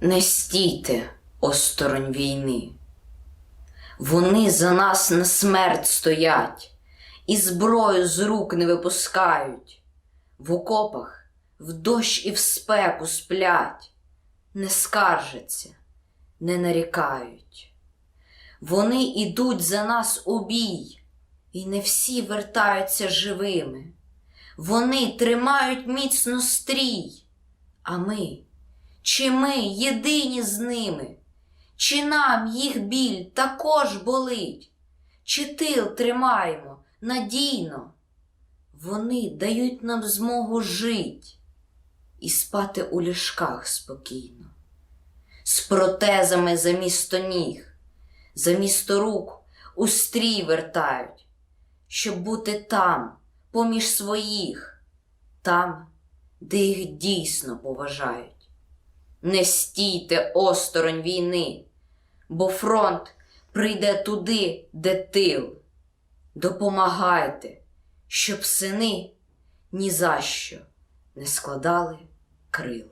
Не стійте осторонь війни. Вони за нас на смерть стоять і зброю з рук не випускають. В окопах в дощ і в спеку сплять, не скаржаться, не нарікають. Вони ідуть за нас у бій, і не всі вертаються живими. Вони тримають міцно стрій, а ми, чи ми єдині з ними, чи нам їх біль також болить, чи тил тримаємо надійно? Вони дають нам змогу жить і спати у ліжках спокійно, з протезами замісто ніг, замісто рук у стрій вертають, щоб бути там, поміж своїх, там, де їх дійсно поважають. Не стійте осторонь війни, бо фронт прийде туди, де тил. Допомагайте, щоб сини ні за що не складали крил.